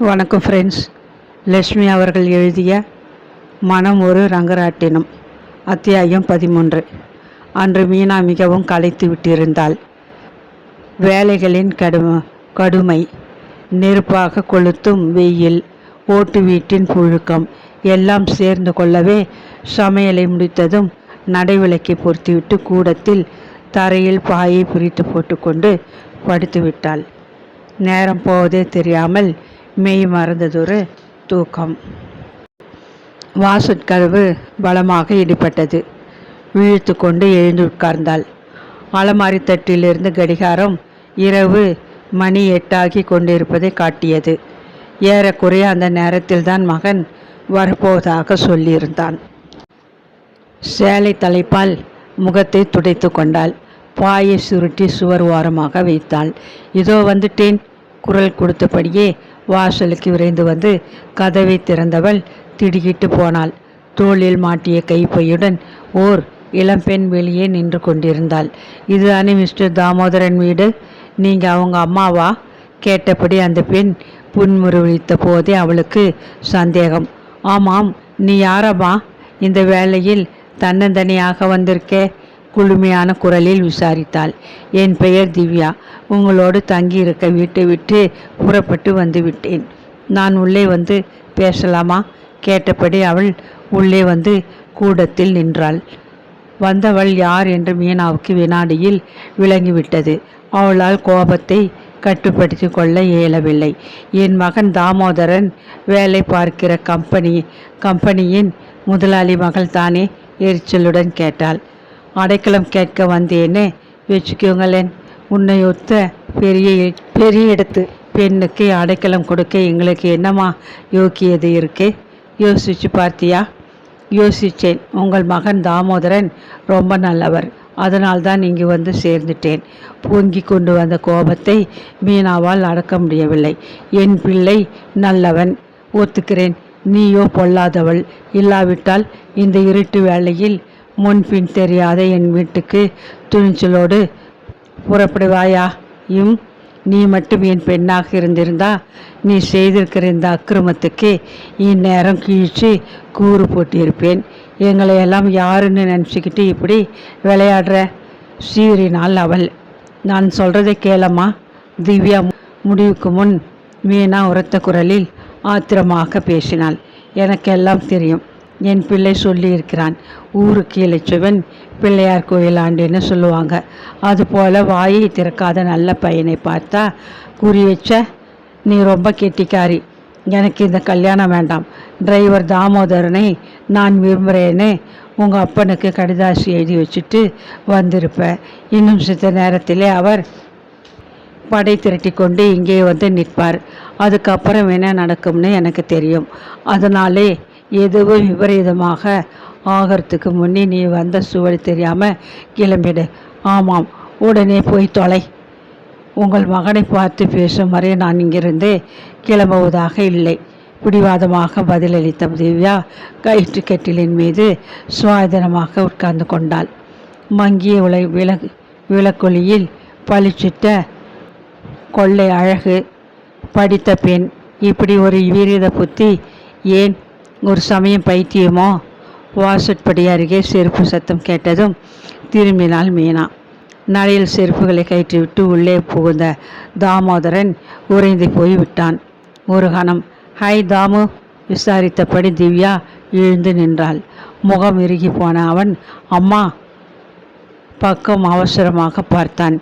வணக்கம் ஃப்ரெண்ட்ஸ் லட்சுமி அவர்கள் எழுதிய மனம் ஒரு ரங்கராட்டினம் அத்தியாயம் பதிமூன்று. அன்று மீனா மிகவும் களைத்து விட்டிருந்தாள். வேலைகளின் கடும கடுமை நெருப்பாக கொளுத்தும் வெயில் ஓட்டு வீட்டின் புழுக்கம் எல்லாம் சேர்ந்து கொள்ளவே சமையலை முடித்ததும் நடைவிளக்கை பொருத்திவிட்டு கூடத்தில் தரையில் பாயை பிரித்து போட்டுக்கொண்டு படுத்துவிட்டாள் நேரம் போவதே தெரியாமல் மெய் மறந்ததொரு தூக்கம். வாசற்கதவு பலமாக இடிப்பட்டது விழித்து கொண்டு எழுந்து உட்கார்ந்தாள் அலமாரி தட்டிலிருந்து கடிகாரம் இரவு மணி எட்டாகி கொண்டிருப்பதை காட்டியது. ஏறக்குறைய அந்த நேரத்தில்தான் மகன் வரப்போவதாக சொல்லியிருந்தான். சேலை தலைப்பால் முகத்தை துடைத்து கொண்டாள். பாயை சுருட்டி சுவர் ஓரமாக வைத்தாள். இதோ வந்துட்டேன். குரல் கொடுத்தபடியே வாசலுக்கு விரைந்து வந்து கதவை திறந்தவள் திடுக்கிட்டு போனாள். தோளில் மாட்டிய கைப்பையுடன் ஓர் இளம்பெண் வெளியே நின்று கொண்டிருந்தாள். இதுதானே மிஸ்டர் தாமோதரன் வீடு. நீங்கள் அவங்க அம்மாவா? கேட்டபடி அந்த பெண் புன்முறுவளித்த போதே அவளுக்கு சந்தேகம். ஆமாம் நீ யாரம்மா? இந்த வேளையில் தன்னந்தனியாக வந்திருக்கே. குளுமையான குரலில் விசாரித்தாள். என் பெயர் திவ்யா. உங்களோடு தங்கியிருக்க வீட்டை விட்டு புறப்பட்டு வந்து விட்டேன். நான் உள்ளே வந்து பேசலாமா? கேட்டபடி அவள் உள்ளே வந்து கூடத்தில் நின்றாள். வந்தவள் யார்? என்று மீனாவுக்கு வினாடியில் விளங்கிவிட்டது. அவளால் கோபத்தை கட்டுப்படுத்தி கொள்ள இயலவில்லை. என் மகன் தாமோதரன் வேலை பார்க்கிற கம்பெனி கம்பெனியின் முதலாளி மகள் தானே எரிச்சலுடன் கேட்டாள். அடைக்கலம் கேட்க வந்தேன்னு வச்சுக்கோங்களேன் உன்னை ஒத்த பெரிய பெரிய இடத்து பெண்ணுக்கு அடைக்கலம் கொடுக்க எங்களுக்கு என்னம்மா யோக்கியது இருக்கு? யோசிச்சு பார்த்தியா? யோசித்தேன் உங்கள் மகன் தாமோதரன் ரொம்ப நல்லவர். அதனால்தான் இங்கு வந்து சேர்ந்துட்டேன். பொங்கி கொண்டு வந்த கோபத்தை மீனாவால் அடக்க முடியவில்லை. என் பிள்ளை நல்லவன். ஒத்துக்கிறேன். நீயோ பொல்லாதவள். இல்லாவிட்டால் இந்த இருட்டு வேளையில் முன்பின் தெரியாத என் வீட்டுக்கு துணிச்சலோடு புறப்படுவாயா? இம் நீ மட்டும் என் பெண்ணாக இருந்திருந்தா நீ செய்திருக்கிற இந்த அக்கிரமத்துக்கு இந்நேரம் கீழ்ச்சி கூறு போட்டிருப்பேன். எங்களை எல்லாம் யாருன்னு நினச்சிக்கிட்டு இப்படி விளையாடுற? சீறினாள் அவள். நான் சொல்கிறதை கேளம்மா. திவ்யா முடிவுக்கு முன் மீனா உரத்த குரலில் ஆத்திரமாக பேசினாள். எனக்கெல்லாம் தெரியும். என் பிள்ளை சொல்லியிருக்கிறான் ஊருக்கு இழைச்சவன் பிள்ளையார் கோயில் ஆண்டுன்னு சொல்லுவாங்க. அதுபோல் வாயை திறக்காத நல்ல பையனை பார்த்தா குறி வச்ச நீ ரொம்ப கெட்டிக்காரி. எனக்கு இந்த கல்யாணம் வேண்டாம். டிரைவர் தாமோதரனை நான் விரும்புகிறேன்னு உங்கள் அப்பனுக்கு கடிதாசி எழுதி வச்சுட்டு வந்திருப்பேன் இன்னும் சித்த நேரத்திலே அவர் படை திரட்டி கொண்டு இங்கே வந்து நிற்பார். அதுக்கப்புறம் என்ன நடக்கும்னு எனக்கு தெரியும். அதனாலே எதுவும் விபரீதமாக ஆகிறதுக்கு முன்னே நீ வந்த சுவடி தெரியாமல் கிளம்பிடு. ஆமாம் உடனே போய் தொலை. உங்கள் மகனை பார்த்து பேசும் வரை நான் இங்கிருந்து கிளம்புவதாக இல்லை. பிடிவாதமாக பதிலளித்த திவ்யா கயிற்று கட்டிலின் மீது சுவாதனமாக உட்கார்ந்து கொண்டாள். மங்கிய உலை விளக்கு விளக்கொலியில் பளிச்சிட்ட கொள்ளை அழகு படித்த பெண் இப்படி ஒரு வீரித புத்தி ஏன் ஒரு சமயம் பைத்தியமோ வாசற்படி அருகே செருப்பு சத்தம் கேட்டதும் திரும்பினாள் மீனா. நடையில் செருப்புகளை கயிற்றுவிட்டு உள்ளே புகுந்த தாமோதரன் உறைந்து போய் விட்டான் ஒரு கணம் ஹை தாமு விசாரித்தபடி திவ்யா எழுந்து நின்றாள். முகம் இறுகி போன அவன் அம்மா பக்கம் அவசரமாக பார்த்தான்.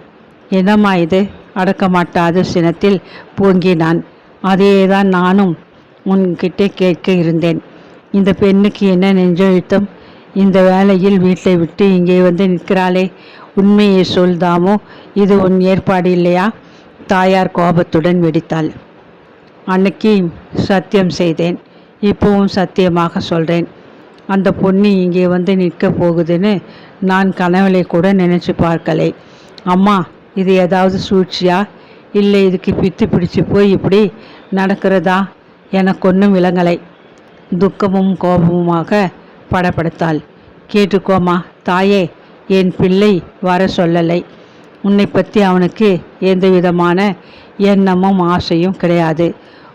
என்னம்மா இது? அடக்கமாட்டாத சினத்தில் பூங்கினான். அதேதான் நானும். உன்கிட்டே கேட்க இருந்தேன். இந்த பெண்ணுக்கு என்ன நெஞ்செழுத்தம் இந்த வேலையில் வீட்டை விட்டு இங்கே வந்து நிற்கிறாளே. உண்மையை சொல்தாமோ இது உன் ஏற்பாடு இல்லையா? தாயார் கோபத்துடன் வெடித்தாள். அன்னைக்கு சத்தியம் செய்தேன். இப்போவும் சத்தியமாக சொல்கிறேன் அந்த பொண்ணு இங்கே வந்து நிற்க போகுதுன்னு நான் கனவுளை கூட நினச்சி பார்க்கலை. அம்மா இது ஏதாவது சூழ்ச்சியா? இல்லை இதுக்கு பித்து பிடிச்சு போய் இப்படி நடக்கிறதா? எனக்கு ஒன்றும் விளங்கலை. துக்கமும் கோபமுமாக படப்படுத்தாள் கேட்டுக்கோமா தாயே என் பிள்ளை வர சொல்லலை. உன்னை பற்றி அவனுக்கு எந்த விதமான எண்ணமும் ஆசையும் கிடையாது.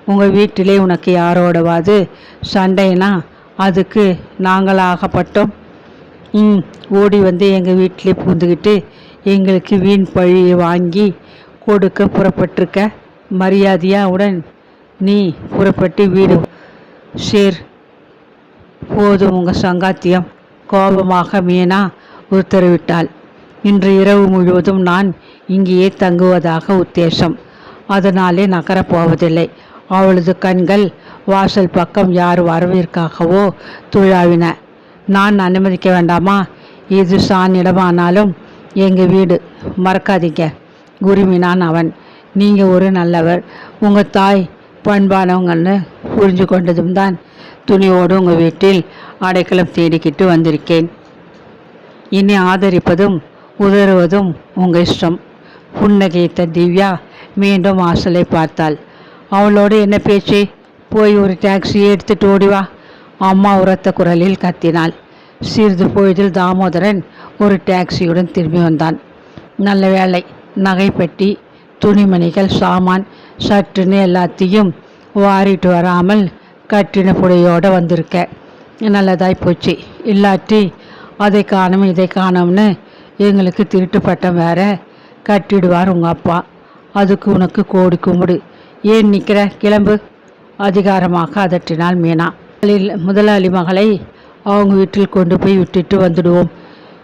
உங்கள் வீட்டிலே உனக்கு யாரோடவாது சண்டைனா அதுக்கு நாங்களாகப்பட்டோம். ம் ஓடி வந்து எங்கள் வீட்டிலே பூந்துக்கிட்டு எங்களுக்கு வீண் பழியை வாங்கி கொடுக்க புறப்பட்டிருக்க மரியாதையாவுடன் நீ புறப்பட்டு வீடு. சேர். போதும் உங்கள் சங்காத்தியம். கோபமாக மீனா உத்தரவிட்டாள். இன்று இரவு முழுவதும் நான் இங்கேயே தங்குவதாக உத்தேசம். அதனாலே நகரப் போவதில்லை. அவளது கண்கள் வாசல் பக்கம் யார் வரவிற்காகவோ துழாவின. நான் அனுமதிக்க வேண்டாமா? இது சான் இடமானாலும் எங்கள் வீடு. மறக்காதீங்க. உரிமினான் அவன். நீங்கள் ஒரு நல்லவர். உங்கள் தாய் பண்பானவங்கன்னு புரிஞ்சு கொண்டதும் தான் துணியோடு உங்கள் வீட்டில் அடைக்கலம் தேடிக்கிட்டு வந்திருக்கேன். இனி ஆதரிப்பதும் உதறுவதும் உங்கள் இஷ்டம். புன்னகைத்த திவ்யா மீண்டும் வாசலை பார்த்தாள். அவளோடு என்ன பேச்சு? போய் ஒரு டாக்ஸியை எடுத்துட்டு ஓடி வா. அம்மா உரத்த குரலில் கத்தினாள். சிறிது பொழுதில் தாமோதரன் ஒரு டாக்ஸியுடன் திரும்பி வந்தான். நல்ல வேலை நகைப்பெட்டி துணிமணிகள் சாமான் சட்டுன்னு எல்லாத்தையும் வாரிட்டு வராமல் கட்டின புடையோடு வந்திருக்க. நல்லதாய் போச்சு. இல்லாட்டி அதை காணும் இதை காணோம்னு எங்களுக்கு திருட்டு பட்டம் வேற கட்டிடுவார் உங்கள் அப்பா. அதுக்கு உனக்கு கோடி கும்பிடு. ஏன் நிற்கிற கிளம்பு. அதிகாரமாக அதட்டினாள் மீனா. முதலில் முதலாளி மகளை அவங்க வீட்டில் கொண்டு போய் விட்டுட்டு வந்துடுவோம்.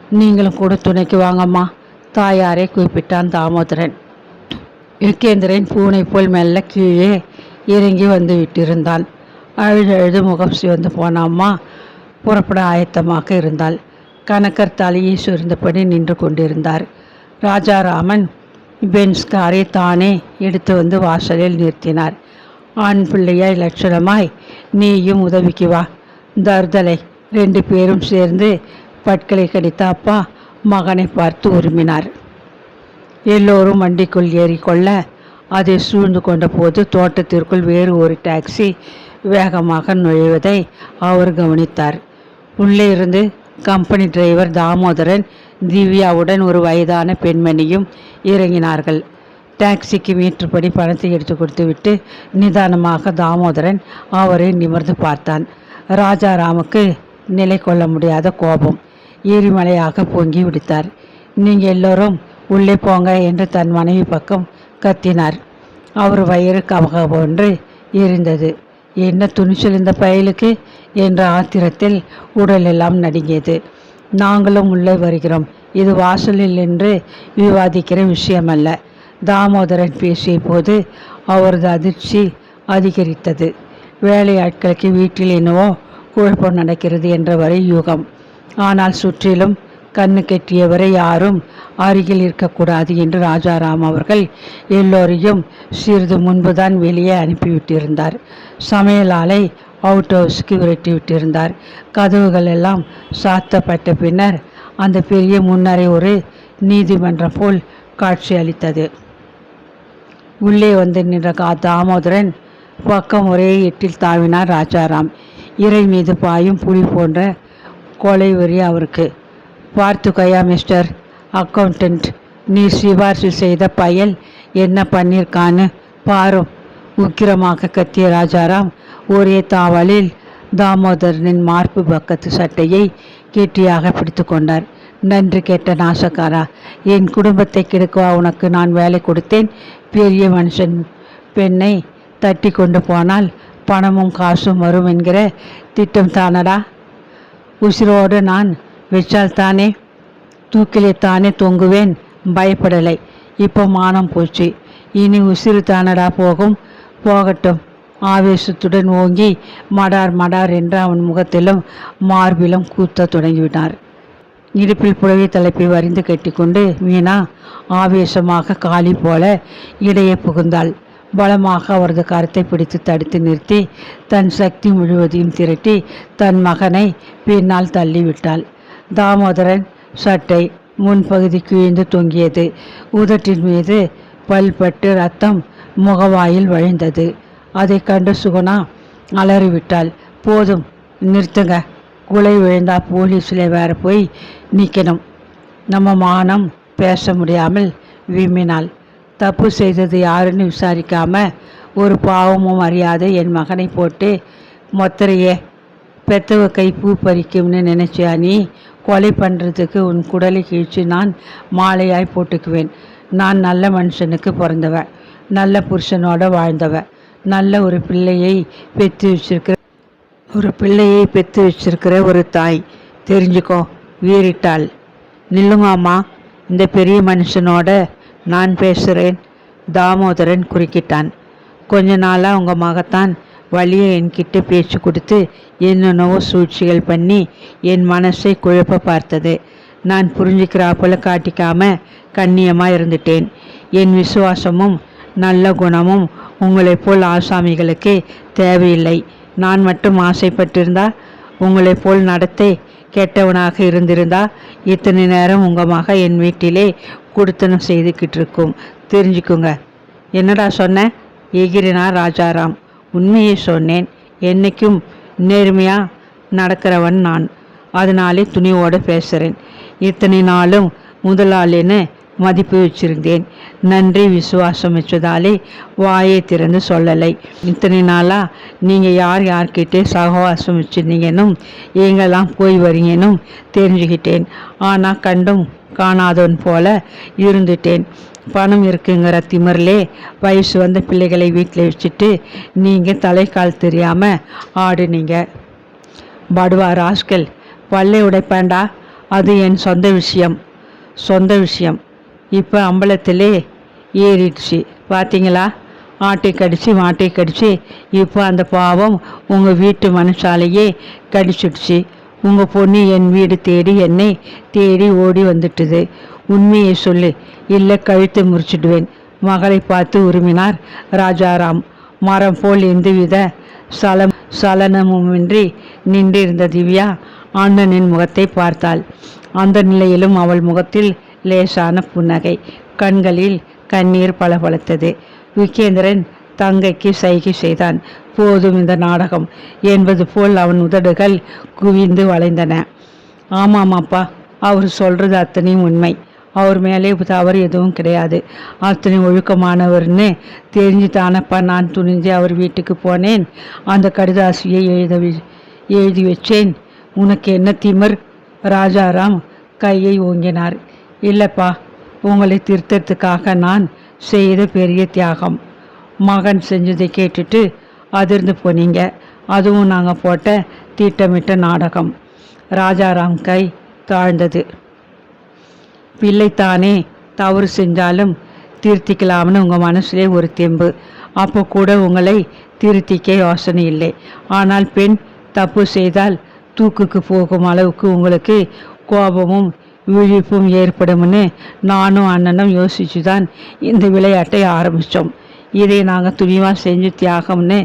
நீங்களும் கூட துணைக்கு வாங்கம்மா. தாயாரை குறிப்பிட்டான் தாமோதரன். யுகேந்திரன் பூனை போல் மெல்ல கீழே இறங்கி வந்து விட்டிருந்தான் அழுது அழுது முகம் சிவந்து போன அம்மா புறப்பட ஆயத்தமாக இருந்தாள். கணக்கர் தலையை சுருந்தபடி நின்று கொண்டிருந்தார். ராஜாராமன் பென்ஸ் காரை தானே எடுத்து வந்து வாசலில் நிறுத்தினார். ஆண் பிள்ளையாய் லட்சணமாய் நீயும் உதவிக்கு வா. தருதலை ரெண்டு பேரும் சேர்ந்து பட்களை கடித்த அப்பா மகனை பார்த்து உருமினார். எல்லோரும் வண்டிக்குள் ஏறிக்கொள்ள அதை சூழ்ந்து கொண்ட போது தோட்டத்திற்குள் வேறு ஒரு டாக்ஸி வேகமாக நுழைவதை அவர் கவனித்தார். உள்ளே இருந்து கம்பெனி டிரைவர் தாமோதரன் திவ்யாவுடன் ஒரு வயதான பெண்மணியும் இறங்கினார்கள். டாக்ஸிக்கு மீட்டர்படி பணத்தை எடுத்து கொடுத்துவிட்டு நிதானமாக தாமோதரன் அவரை நிமிர்ந்து பார்த்தான். ராஜாராமுக்கு நிலை கொள்ள முடியாத கோபம் எரிமலையாக பொங்கி விடுத்தார். நீங்கள் எல்லோரும் உள்ளே போங்க என்று தன் மனைவி பக்கம் கத்தினார். அவர் வயிறு போன்று எரிந்தது. என்ன துணிச்சல் இந்த பயலுக்கு? என்ற ஆத்திரத்தில் உடலெல்லாம் நடுங்கியது. நாங்களும் உள்ளே வருகிறோம். இது வாசலில் என்று விவாதிக்கிற விஷயமல்ல. தாமோதரன் பேசிய போது அவரது அதிர்ச்சி அதிகரித்தது. வேலையாட்களுக்கு வீட்டில் என்னவோ குழப்பம் நடக்கிறது என்ற வரை யூகம். ஆனால் சுற்றிலும் கண்ணு கெட்டியவரை யாரும் அருகில் இருக்கக்கூடாது என்று ராஜாராம் அவர்கள் எல்லோரையும் சிறிது முன்புதான் வெளியே அனுப்பிவிட்டிருந்தார். சமையலாலை அவுட் ஹவுஸ்க்கு விரட்டிவிட்டிருந்தார். கதவுகள் எல்லாம் சாத்தப்பட்ட பின்னர் அந்த பெரிய முன்னரை ஒரு நீதிமன்றம் போல் காட்சி அளித்தது. உள்ளே வந்து நின்ற கா தாமோதரன் பக்கம் ஒரே எட்டில் தாவினார் ராஜாராம். இறை மீது பாயும் புலி போன்ற கொலை வெறி அவருக்கு. பார்த்து கையா மிஸ்டர் அக்கௌண்டன்ட் நீ சிபாரிசு செய்த பயல் என்ன பண்ணியிருக்கான்னு பாரும் உக்கிரமாக கத்திய ராஜாராம் ஒரே தாவலில் தாமோதரனின் மார்பு பக்கத்து சட்டையை கெட்டியாக பிடித்து கொண்டார். நன்றி கேட்ட நாசக்காரா என் குடும்பத்தை கெடுக்கவா உனக்கு நான் வேலை கொடுத்தேன்? பெரிய மனுஷன் பெண்ணை தட்டி கொண்டு போனால் பணமும் காசும் வரும் என்கிற திட்டம் தானடா? உசிரோடு நான் வச்சால் தானே தூக்கிலே தானே தொங்குவேன். பயப்படலை. இப்போ மானம் போச்சு. இனி உசிறு தானடா போகும். போகட்டும். ஆவேசத்துடன் ஓங்கி மடார் மடார் என்று அவன் முகத்திலும் மார்பிலும் கூத்த தொடங்கிவிட்டார். இடுப்பில் புடவை தலைப்பை வரிந்து கட்டிக்கொண்டு மீனா ஆவேசமாக காளி போல இடையே புகுந்தாள். பலமாக அவரது கருத்தை பிடித்து தடுத்து நிறுத்தி தன் சக்தி முழுவதையும் திரட்டி தன் மகனை பின்னால் தள்ளிவிட்டாள். தாமோதரன் சட்டை முன்பகுதி கிழிந்து தொங்கியது. உதட்டின் மீது பல்பட்டு ரத்தம் முகவாயில் வழிந்தது. அதை கண்டு சுகுணா அலறிவிட்டாள். போதும் நிறுத்துங்க. குலை விழுந்தா போலீஸில் வேற போய் நிற்கணும் நம்ம மானம் பேச முடியாமல் விம்மினாள். தப்பு செய்தது யாருன்னு விசாரிக்காம ஒரு பாவமும் அறியாத என் மகனை போட்டு மொத்தரையே பெத்தவ கை பூ பறிக்கும்னு நினைச்சியா நீ? கொலை பண்ணுறதுக்கு உன் குடலை கிழிச்சு நான் மாலையாய் போட்டுக்குவேன். நான் நல்ல மனுஷனுக்கு பிறந்தவன் நல்ல புருஷனோட வாழ்ந்தவன் நல்ல ஒரு பிள்ளையை பெற்று வச்சிருக்கிற ஒரு பிள்ளையை பெற்று வச்சிருக்கிற ஒரு தாய். தெரிஞ்சுக்கோ வீறிட்டாள். நில்லுங்காமா இந்த பெரிய மனுஷனோட நான் பேசுகிறேன் தாமோதரன் குறுக்கிட்டான். கொஞ்ச நாளாக உங்கள் மகத்தான் வழியை என்கிட்ட பேச்சு கொடுத்து என்னென்னவோ சூழ்ச்சிகள் பண்ணி என் மனசை குழப்ப பார்த்தது. நான் புரிஞ்சுக்கிறாப்புல காட்டிக்காம கண்ணியமாக இருந்துட்டேன். என் விசுவாசமும் நல்ல குணமும் உங்களைப் போல் ஆசாமிகளுக்கு தேவையில்லை. நான் மட்டும் ஆசைப்பட்டிருந்தா உங்களைப் போல் நடத்தை கெட்டவனாக இருந்திருந்தா இத்தனை நேரம் உங்கள் மக என் வீட்டிலே குடுத்தனம் செய்துக்கிட்டு இருக்கும் தெரிஞ்சுக்குங்க. என்னடா சொன்ன? எகிரினா ராஜாராம். உண்மையை சொன்னேன். என்னைக்கும் நேர்மையாக நடக்கிறவன் நான். அதனாலே துணிவோடு பேசுகிறேன். இத்தனை நாளும் முதலாளின்னு மதிப்பு வச்சிருந்தேன். நன்றி விசுவாசம் வச்சதாலே வாயை திறந்து சொல்லலை. இத்தனை நாளாக நீங்கள் யார் யார்கிட்டே சகவாசம் வச்சுருந்தீங்கன்னும் எங்கெல்லாம் போய் வரீங்கன்னும் தெரிஞ்சுக்கிட்டேன் ஆனால் கண்டும் காணாதவன் போல இருந்துட்டேன். பணம் இருக்குங்கிற திமிரிலே வயசு வந்த பிள்ளைகளை வீட்டில் வச்சுட்டு நீங்கள் தலைக்கால் தெரியாமல் ஆடுனீங்க. படுவா ராஸ்கல் பல்லை உடைப்பேண்டா அது என் சொந்த விஷயம் சொந்த விஷயம். இப்போ அம்பலத்திலே ஏறிடுச்சு. பார்த்தீங்களா ஆட்டை கடிச்சு மாட்டை கடிச்சு இப்போ அந்த பாவம் உங்கள் வீட்டு மனுஷாலையே கடிச்சிடுச்சு. உங்கள் பொண்ணு என் வீடு தேடி என்னை தேடி ஓடி வந்துட்டுது. உண்மையை சொல்லு. இல்லை கழுத்தை முறிச்சிடுவேன். மகளை பார்த்து உருமினார் ராஜாராம். மரம் போல் எந்தவித சலம் சலனமுமின்றி நின்றிருந்த திவ்யா ஆண்டனின் முகத்தை பார்த்தாள். அந்த நிலையிலும் அவள் முகத்தில் லேசான புன்னகை. கண்களில் கண்ணீர் பளபளத்தது. விகேந்திரன் தங்கைக்கு சைகை செய்தான். போதும் இந்த நாடகம் என்பது போல் அவன் உதடுகள் குவிந்து வளைந்தன. ஆமாம் அப்பா அவர் சொல்கிறது அத்தனையும் உண்மை. அவர் மேலே தவறு எதுவும் கிடையாது. அத்தனை ஒழுக்கமானவர்னு தெரிஞ்சு தானப்பா நான் துணிஞ்சு அவர் வீட்டுக்கு போனேன். அந்த கடிதாசியை எழுத எழுதி வச்சேன். உனக்கு என்ன திமிர்? ராஜாராம் கையை ஓங்கினார். இல்லைப்பா உங்களை திருத்தத்துக்காக நான் செய்த பெரிய தியாகம். மகன் செஞ்சதை கேட்டுட்டு அதிர்ந்து போனீங்க. அதுவும் நாங்கள் போட்ட திட்டமிட்ட நாடகம். ராஜாராம் கை தாழ்ந்தது. பிள்ளைத்தானே தவறு செஞ்சாலும் திருத்திக்கலாம்னு உங்கள் மனசுலே ஒரு தெம்பு. அப்போ கூட உங்களை திருத்திக்க யோசனை இல்லை. ஆனால் பெண் தப்பு செய்தால் தூக்குக்கு போகும் அளவுக்கு உங்களுக்கு கோபமும் விழிப்பும் ஏற்படும்னு நானும் அண்ணனும் யோசிச்சு தான் இந்த விளையாட்டை ஆரம்பித்தோம் இதை நாங்கள் துணிவாக செஞ்சு தியாகம்னு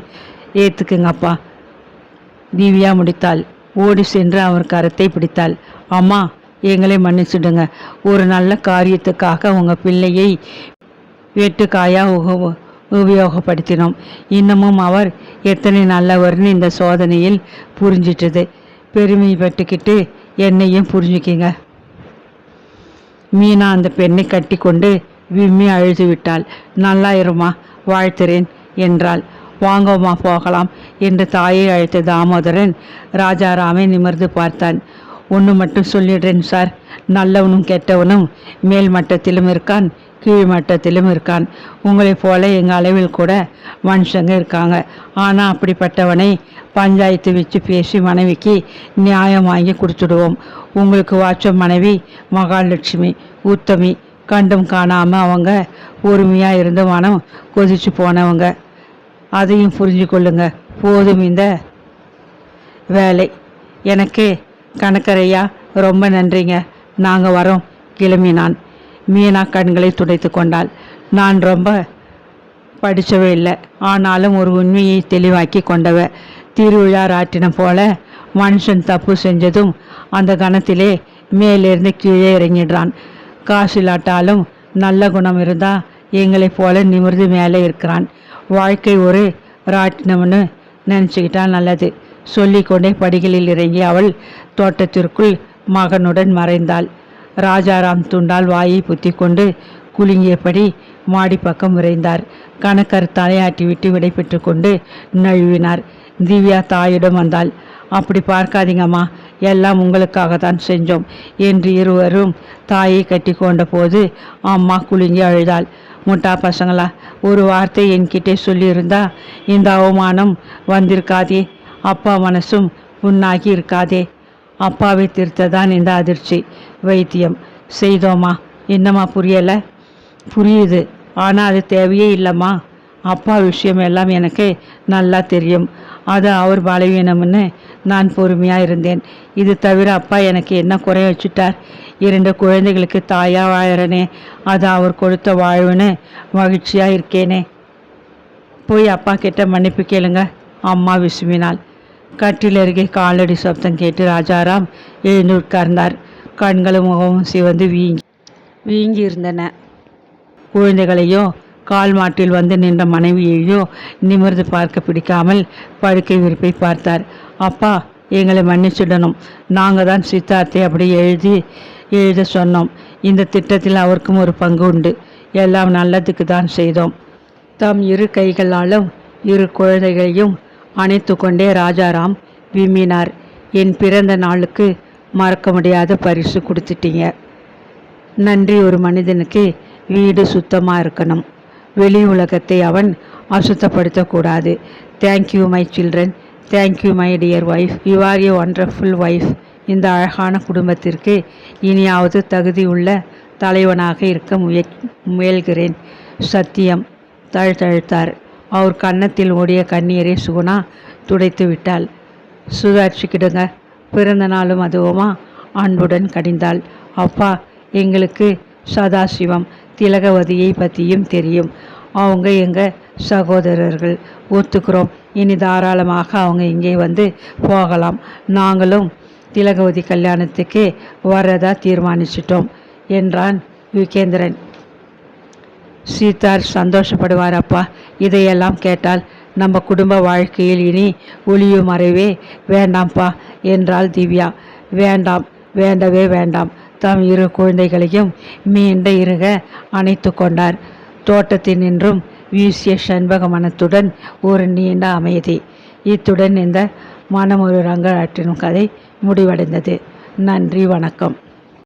ஏற்றுக்குங்கப்பா திவ்யா முடித்தாள். ஓடி சென்று அவர் கரத்தை பிடித்தாள். அம்மா எங்களை மன்னிச்சிடுங்க. ஒரு நல்ல காரியத்துக்காக உங்கள் பிள்ளையை வெட்டுக்காயா உபயோகப்படுத்தினோம். இன்னமும் அவர் எத்தனை நல்லவர்னு இந்த சோதனையில் புரிஞ்சிட்டது. பெருமைப்பட்டுக்கிட்டு என்னையும் புரிஞ்சுக்கிங்க. மீனா அந்த பெண்ணை கட்டி கொண்டு விம்மி அழுது விட்டாள் நல்லா இருமா வாழ்த்துறேன் என்றாள். வாங்கம்மா போகலாம் என்று தாயை அழைத்த தாமோதரன் ராஜாராமை நிமிர்ந்து பார்த்தான். ஒன்று மட்டும் சொல்லிடுறேன் சார் நல்லவனும் கெட்டவனும் மேல் மட்டத்திலும் இருக்கான் கீழ் மட்டத்திலும் இருக்கான். உங்களைப் போல எங்கள் அளவில் கூட மனுஷங்க இருக்காங்க. ஆனால் அப்படிப்பட்டவனை பஞ்சாயத்து வச்சு பேசி மனைவிக்கு நியாயம் வாங்கி கொடுத்துடுவோம். உங்களுக்கு வாச்ச மனைவி மகாலட்சுமி உத்தமி கண்டும் காணாமல் அவங்க பொறுமையாக இருந்த மனம் கொதிச்சு போனவங்க. அதையும் புரிஞ்சு கொள்ளுங்க போதும் இந்த வேலை. எனக்கு கணக்கரையா ரொம்ப நன்றிங்க. நாங்கள் வரோம் கிளம்பினான் மீனா கண்களை துடைத்து கொண்டாள். நான் ரொம்ப படிச்சவே இல்லை. ஆனாலும் ஒரு உண்மையை தெளிவாக்கி கொண்டவ. திருவிழா ராட்டினம் போல மனுஷன் தப்பு செஞ்சதும் அந்த கணத்திலே மேலிருந்து கீழே இறங்கிடுறான். காசு இல்லாட்டாலும் நல்ல குணம் இருந்தால் எங்களைப் போல நிமிர்ந்து மேலே இருக்கிறான். வாழ்க்கை ஒரு ராட்டினம்னு நினச்சிக்கிட்டா நல்லது. சொல்லிக்கொண்டே படிகளில் இறங்கி அவள் தோட்டத்திற்குள் மகனுடன் மறைந்தாள். ராஜாராம் துண்டால் வாயை புத்தி கொண்டு குலுங்கியபடி மாடி பக்கம் விரைந்தார். கணக்கர் தலையாட்டிவிட்டு விடைபெற்று கொண்டு நழுவினார். திவ்யா தாயிடம் வந்தாள். அப்படி பார்க்காதீங்கம்மா எல்லாம் உங்களுக்காக தான் செஞ்சோம் என்று இருவரும் தாயை கட்டி கொண்ட போது அம்மா குலுங்கி அழுதாள். முட்டா பசங்களா ஒரு வார்த்தை என்கிட்டே சொல்லியிருந்தா இந்த அவமானம் வந்திருக்காதே அப்பா மனசும் உன்னாகி இருக்காதே. அப்பாவை திருத்ததான் இந்த அதிர்ச்சி. வைத்தியம். செய்தோமா? என்னம்மா புரியலை? புரியுது. ஆனால் அது தேவையே இல்லைம்மா. அப்பா விஷயம் எல்லாம் எனக்கு நல்லா தெரியும். அது அவர் பலவீனம்னு நான் பொறுமையாக இருந்தேன். இது தவிர அப்பா எனக்கு என்ன குறைய வச்சுட்டார்? இரண்டு குழந்தைகளுக்கு தாயா வாழறனே. அது அவர் கொடுத்த வாழ்வுன்னு மகிழ்ச்சியாக இருக்கேனே. போய் அப்பா கிட்ட மன்னிப்பு கேளுங்க. அம்மா விசுமினாள் கட்டில் அருகே காலடி சப்தம் கேட்டு ராஜாராம் எழுந்து உட்கார்ந்தார் கண்களும் முகமும் சிவந்து வீங்கி வீங்கி இருந்தன குழந்தைகளையோ கால் மாட்டில் வந்து நின்ற மனைவியையோ நிமிர்ந்து பார்க்க பிடிக்காமல் படுக்கை விரிப்பை பார்த்தார். அப்பா எங்களை மன்னிச்சிடணும். நாங்கள் தான் சித்தார்த்தை அப்படி எழுதி எழுத சொன்னோம். இந்த திட்டத்தில் அவருக்கும் ஒரு பங்கு உண்டு. எல்லாம் நல்லதுக்கு தான் செய்தோம். தம் இரு கைகளாலும் இரு குழந்தைகளையும் அணைத்து கொண்டே ராஜாராம் விம்மினார். என் பிறந்த நாளுக்கு மறக்க முடியாத பரிசு கொடுத்துட்டீங்க. நன்றி ஒரு மனிதனுக்கு வீடு சுத்தமாக இருக்கணும். வெளி உலகத்தை அவன் அசுத்தப்படுத்தக்கூடாது. Thank you my children thank you my dear wife you are a wonderful wife இந்த அழகான குடும்பத்திற்கு இனியாவது தகுதியுள்ள தலைவனாக இருக்க முய முயல்கிறேன். சத்தியம் தழுத்தழுத்தார் அவர் கன்னத்தில் ஓடிய கண்ணீரை சுகுணா துடைத்து விட்டாள். சுதாரிச்சுக்கிடுங்க பிறந்த நாளும் அதுவுமா? அன்புடன் கடிந்தாள். அப்பா எங்களுக்கு சதாசிவம் திலகவதியை பற்றியும் தெரியும். அவங்க எங்கள் சகோதரர்கள்? ஒத்துக்கிறோம். இனி தாராளமாக அவங்க இங்கே வந்து போகலாம். நாங்களும் திலகவதி கல்யாணத்துக்கு வரதா தீர்மானிச்சிட்டோம் என்றான் யுகேந்திரன் சீதார் சந்தோஷப்படுவார் அப்பா இதையெல்லாம் கேட்டால் நம்ம குடும்ப வாழ்க்கையில் இனி ஒளியும் மறைவே வேண்டாம்ப்பா என்றாள் திவ்யா. வேண்டாம் வேண்டவே வேண்டாம். தம் இரு குழந்தைகளையும் மீண்ட இருக அணைத்து கொண்டார். தோட்டத்தில் நின்றும் வீசிய சண்பக மனத்துடன் ஒரு நீண்ட அமைதி. இத்துடன் இந்த மனம் ஒரு ரங்கராட்டினும் கதை முடிவடைந்தது. நன்றி வணக்கம்.